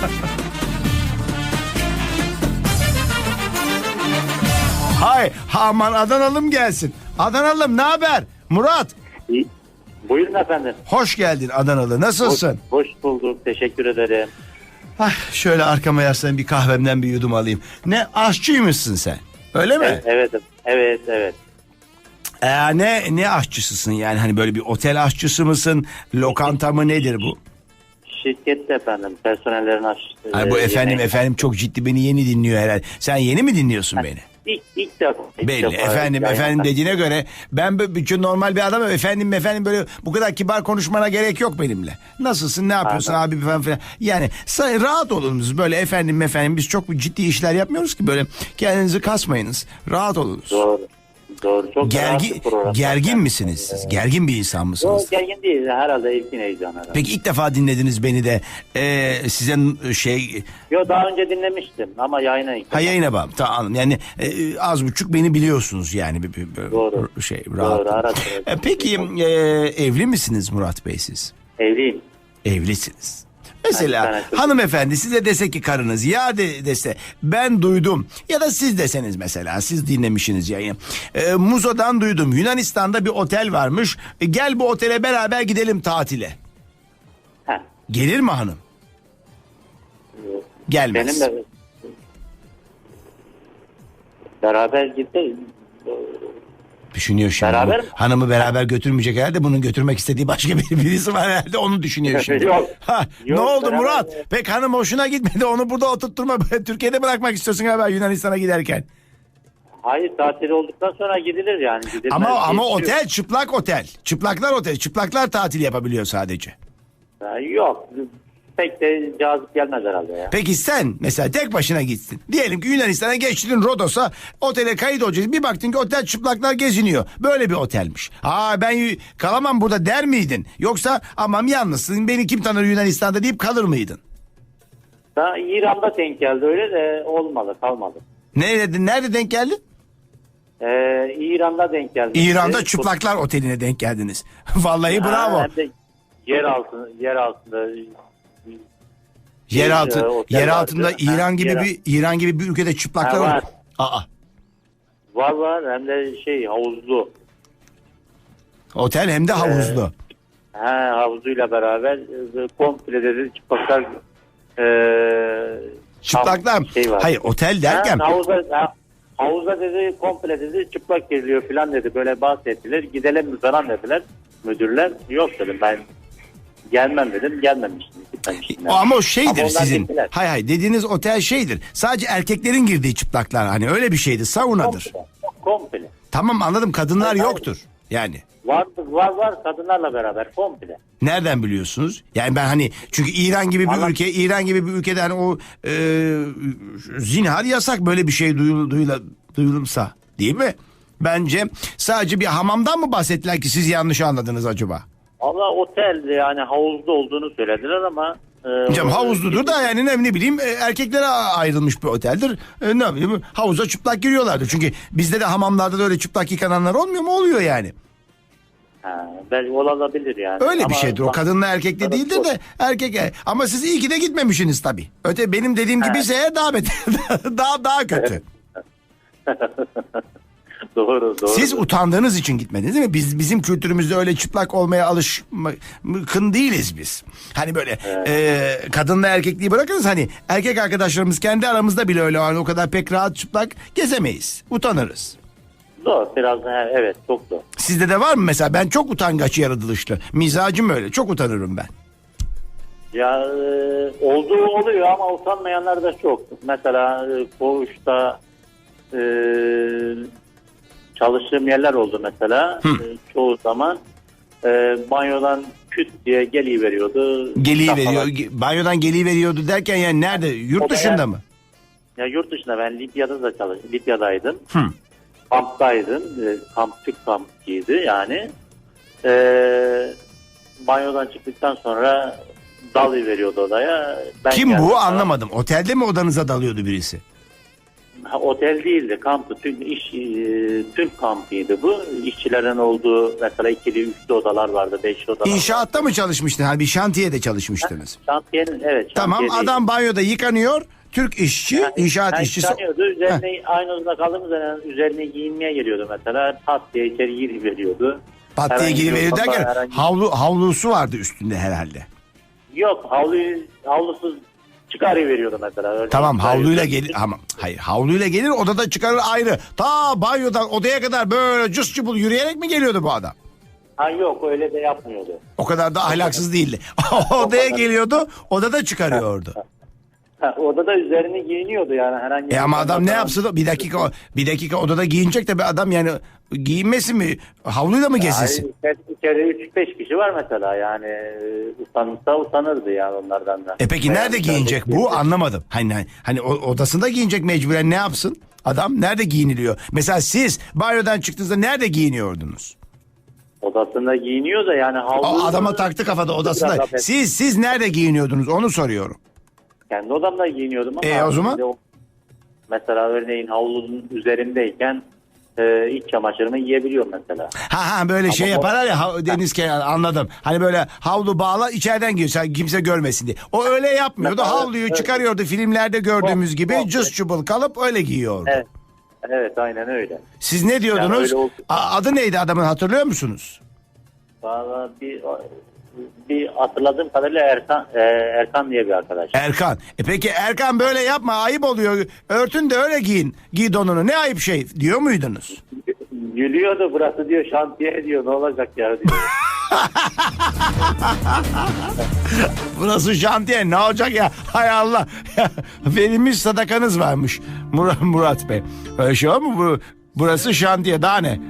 Hay aman Adanalım gelsin. Adanalım ne haber? Murat İyi. Buyurun efendim. hoş geldin Adanalı nasılsın? Hoş bulduk. Teşekkür ederim. Ah, şöyle arkama yaslanayım bir kahvemden bir yudum alayım. Ne aşçıymışsın sen? Öyle mi? Evet, evet, evet, evet. Ee, ne ne aşçısısın yani hani böyle bir otel aşçısı mısın? Lokanta mı nedir bu? Şirkette efendim personellerin aç. Ay bu e, efendim yemeği- efendim çok ciddi beni yeni dinliyor herhalde. Sen yeni mi dinliyorsun beni? İlk, ilk defa. ilk Belli defa efendim yayın- efendim dediğine göre ben bütün normal bir adamım efendim efendim böyle bu kadar kibar konuşmana gerek yok benimle. Nasılsın ne yapıyorsun Pardon. abi falan filan. Yani rahat olunuz böyle efendim efendim biz çok ciddi işler yapmıyoruz ki böyle kendinizi kasmayınız. Rahat olunuz. Doğru. Doğru. Çok rahat Gergin, misiniz siz? Gergin bir insan mısınız? Yok gergin değil. Herhalde ilkin heyecan herhalde. Peki ilk defa dinlediniz beni de e, size şey Yo daha önce dinlemiştim ama yayına ilk ha yayına bak tamam yani e, az buçuk beni biliyorsunuz yani bir, bir- bir- Doğru. şey Doğru, rahat. ara sıra. E, peki e, evli misiniz Murat Bey siz? Evliyim. Evlisiniz. Mesela hanımefendi size dese ki karınız ya de, dese ben duydum ya da siz deseniz mesela siz dinlemişsiniz yayını. E, Muzo'dan duydum Yunanistan'da bir otel varmış E, gel bu otele beraber gidelim tatile. Heh. Gelir mi hanım? Gelmez. Benim de beraber gidelim. Düşünüyor şimdi. Beraber bu. Hanımı beraber götürmeyecek herhalde. Bunun götürmek istediği başka bir birisi var herhalde. Onu düşünüyor şimdi. Yok. Ha, Yok, ne oldu beraber- Murat? Pek hanım hoşuna gitmedi. Onu burada oturtturma. Türkiye'de bırakmak istiyorsun galiba Yunanistan'a giderken. Hayır tatil olduktan sonra gidilir yani. Gidilmez Ama ama yok. otel çıplak otel. Çıplaklar otel. Çıplaklar tatil yapabiliyor sadece. Yok. Pek de cazip gelmez herhalde ya. Peki sen mesela tek başına gitsin. Diyelim ki Yunanistan'a geçtin Rodos'a otele kayıt olacaksın. Bir baktın ki otel çıplaklar geziniyor. Böyle bir otelmiş. Aa ben y- kalamam burada der miydin? Yoksa amam yalnızsın beni kim tanır Yunanistan'da deyip kalır mıydın? Daha İran'da denk geldi öyle de olmadı kalmadı. Nerede, nerede denk geldin? Ee, İran'da denk geldi. İran'da çıplaklar oteline denk geldiniz. Vallahi Ha, bravo. Hem de yer altı, yer altında Yeraltı, e, otel yer altında vardı. İran Ha, gibi yer- bir İran gibi bir ülkede çıplaklar Ha, var. var. Aa, var var hem de şey havuzlu. otel hem de havuzlu. Ha, havuzuyla beraber e, komple dedi çıplaklar e, Çıplaklar şey var. Hayır otel derken Ha, havuza, ha, havuza dedi komple dedi çıplak geliyor filan dedi böyle bahsettiler. Gidelim mi falan dediler müdürler. Yok dedim ben gelmem dedim gelmemiştim. Gitmemiştim. Ama o şeydir Ama onlar sizin. gittiler. Hay hay dediğiniz otel şeydir. Sadece erkeklerin girdiği çıplaklar hani öyle bir şeydi. Saunadır. Komple. komple. Tamam anladım kadınlar Hayır, hayır. yoktur. Yani Var var var kadınlarla beraber komple. nereden biliyorsunuz? Yani ben hani çünkü İran gibi bir Anladım. ülke, İran gibi bir ülkede hani o e, zinhar yasak böyle bir şey duyul, duyula, duyulursa değil mi? Bence sadece bir hamamdan mı bahsettiler ki siz yanlış anladınız acaba? Allah otel yani havuzlu olduğunu söylediler ama e, Hocam havuzludur da yani ne, ne bileyim e, erkeklere ayrılmış bir oteldir. E, ne bileyim havuza çıplak giriyorlardır. Çünkü bizde de hamamlarda da öyle çıplak yıkananlar olmuyor mu? Oluyor yani. Ha, belki olabilir yani. Öyle bir Ama şeydir. O kadınla erkekle Evet, değildir de erkek. e, Ama siz iyi ki de gitmemişsiniz tabii. Öte benim dediğim gibi ise daha beter. daha daha kötü. doğru doğru. Siz utandığınız için gitmediniz değil mi? Biz bizim kültürümüzde öyle çıplak olmaya alışkın değiliz biz. Hani böyle e, kadınla erkekliği bırakırız hani erkek arkadaşlarımız kendi aramızda bile öyle hani o kadar pek rahat çıplak gezemeyiz. Utanırız. Doğru biraz evet çok doğru. Sizde de var mı mesela? Ben çok utangaç yaratılışlı. Mizacım öyle. Çok utanırım ben. Ya e, olduğu oluyor ama utanmayanlar da çok. Mesela e, koğuşta e, çalıştığım yerler oldu mesela. E, çoğu zaman e, banyodan küt diye geliveriyordu. Geliği Kafalar- veriyor. Banyodan geliği veriyordu derken yani nerede? Yurt Odaya- dışında mı? Ya yurt dışında ben Libya'da da çalıştım. Libya'daydım. Hı. Kamptaydım. E, kamp Türk kampıydı yani. E, banyodan çıktıktan sonra dalı veriyordu odaya. Ben Kim bu anlamadım. Otelde mi odanıza dalıyordu birisi? Ha, otel değildi, kamptı. Tüm iş, e, Türk kampıydı bu. İşçilerin olduğu mesela ikili, üçlü odalar vardı, beşli odalar. İnşaatta mı çalışmıştın? Hani bir şantiyede çalışmıştınız. Şantiyenin, evet. Tamam adam banyoda yıkanıyor. Türk işçi, Yani- inşaat yani işçisi. yıkanıyordu, üzerine aynı odada kaldığımız zaman üzerine giyinmeye geliyordu mesela. Pat diye içeri giriveriyordu. Pat diye giriverir ortamda derken herhangi- havlu, havlusu vardı üstünde herhalde. Yok havluyu, havlusuz çıkarıveriyordu mesela. Örneğin Tamam havluyla gelir ama hayır havluyla gelir odada çıkarır ayrı. Ta banyodan odaya kadar böyle cus cubul yürüyerek mi geliyordu bu adam? Ha yok öyle de yapmıyordu. O kadar da ahlaksız değildi. odaya geliyordu odada çıkarıyordu. Ha, odada üzerine giyiniyordu yani herhangi E ama adam ne yapsın? Bir dakika bir dakika odada giyinecek de bir adam yani giyinmesin mi? Havluyla mı gezinsin? Hayır, içeride 3-5 kişi var mesela yani e, utanırsa utanırdı yani onlardan da. E peki nerede giyinecek bu? giyinecek. Anlamadım. Hani hani- hani o- odasında giyinecek mecburen ne yapsın? Adam nerede giyiniliyor? Mesela siz banyodan çıktığınızda nerede giyiniyordunuz? Odasında giyiniyor da yani havlu... O adama taktı kafada odasında. Siz siz nerede giyiniyordunuz onu soruyorum. Kendi odamda giyiniyordum ama... E, o zaman? şimdi Mesela örneğin havlunun üzerindeyken e, iç çamaşırımı giyebiliyorum mesela. Ha ha böyle şey o- yaparlar ya ha- deniz kenarı anladım. Hani böyle havlu bağla içeriden giriyor sen kimse görmesin diye. O öyle yapmıyordu. Mesela- Havluyu evet. çıkarıyordu filmlerde gördüğümüz gibi çok- cız çubul kalıp öyle giyiyordu. Evet. Evet aynen öyle. Siz ne diyordunuz? öyle oldu. A- Adı neydi adamın hatırlıyor musunuz? Valla bir, bir hatırladığım kadarıyla Erkan, e, Erkan diye bir arkadaş. Erkan. E peki Erkan böyle yapma ayıp oluyor. Örtün de öyle giyin. Giy donunu. Ne ayıp şey diyor muydunuz? Gülüyordu burası diyor şantiye diyor ne olacak ya diyor. Burası şantiye ne olacak ya? Hay Allah. Verilmiş sadakanız varmış Murat, Murat Bey. Öyle şey olur mu? Bu, burası şantiye daha ne?